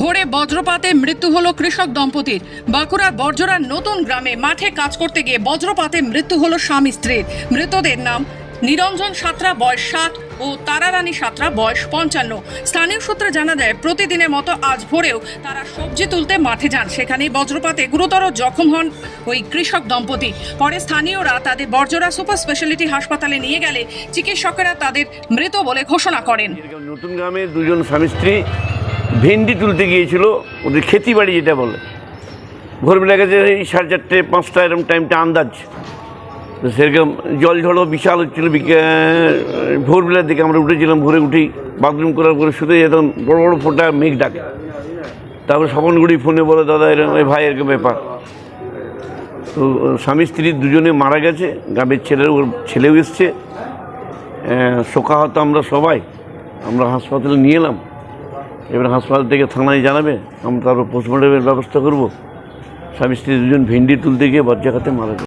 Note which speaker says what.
Speaker 1: ভোরে বজ্রপাতে মৃত্যু হলো কৃষক দম্পতির। বাঁকুড়ার বর্জরার নতুন গ্রামে মাঠে কাজ করতে গিয়ে বজ্রপাতে মৃত্যু হলো স্বামী স্ত্রীর। মৃতদের নাম নিরঞ্জন সাঁতরা বয়স সাত ও তারারানী সাঁতরা বয়স পঞ্চান্ন। স্থানীয় সূত্রে জানা যায়, প্রতিদিনের মতো আজ ভোরেও তারা সবজি তুলতে মাঠে যান। সেখানেই বজ্রপাতে গুরুতর জখম হন ওই কৃষক দম্পতি। পরে স্থানীয়রা তাদের বর্জরা সুপার স্পেশালিটি হাসপাতালে নিয়ে গেলে চিকিৎসকেরা তাদের মৃত বলে ঘোষণা করেন।
Speaker 2: নতুন গ্রামে দুজন স্বামী স্ত্রী ভেন্ডি তুলতে গিয়েছিল, ওদের খেতি বাড়ি যেটা বলে। ভোরবেলা গেছে, এই সাড়ে চারটে, পাঁচটা এরকম টাইমটা আন্দাজ। তো সেরকম জল ঝড়ও বিশাল হচ্ছিল ভোরবেলার দিকে আমরা উঠেছিলাম ভোরে উঠেই বাথরুম করার পরে শুধু যেতাম, বড় বড় ফোটা মেঘ ডাকে। তারপর স্বপনগুড়ি ফোনে বলে, দাদা, এরকম ভাই, এরকম ব্যাপার। তো স্বামী স্ত্রী দুজনে মারা গেছে, গ্রামের ছেলের ওর ছেলেও এসছে। শোকাহত আমরা সবাই, আমরা হাসপাতালে নিয়ে এলাম। এবার হাসপাতাল থেকে থানায় জানাবে, আমরা তারপর পোস্টমর্টমের ব্যবস্থা করব। স্বামী স্ত্রী দুজন ভেন্ডি তুলতে গিয়ে বজ্রাঘাতে মারা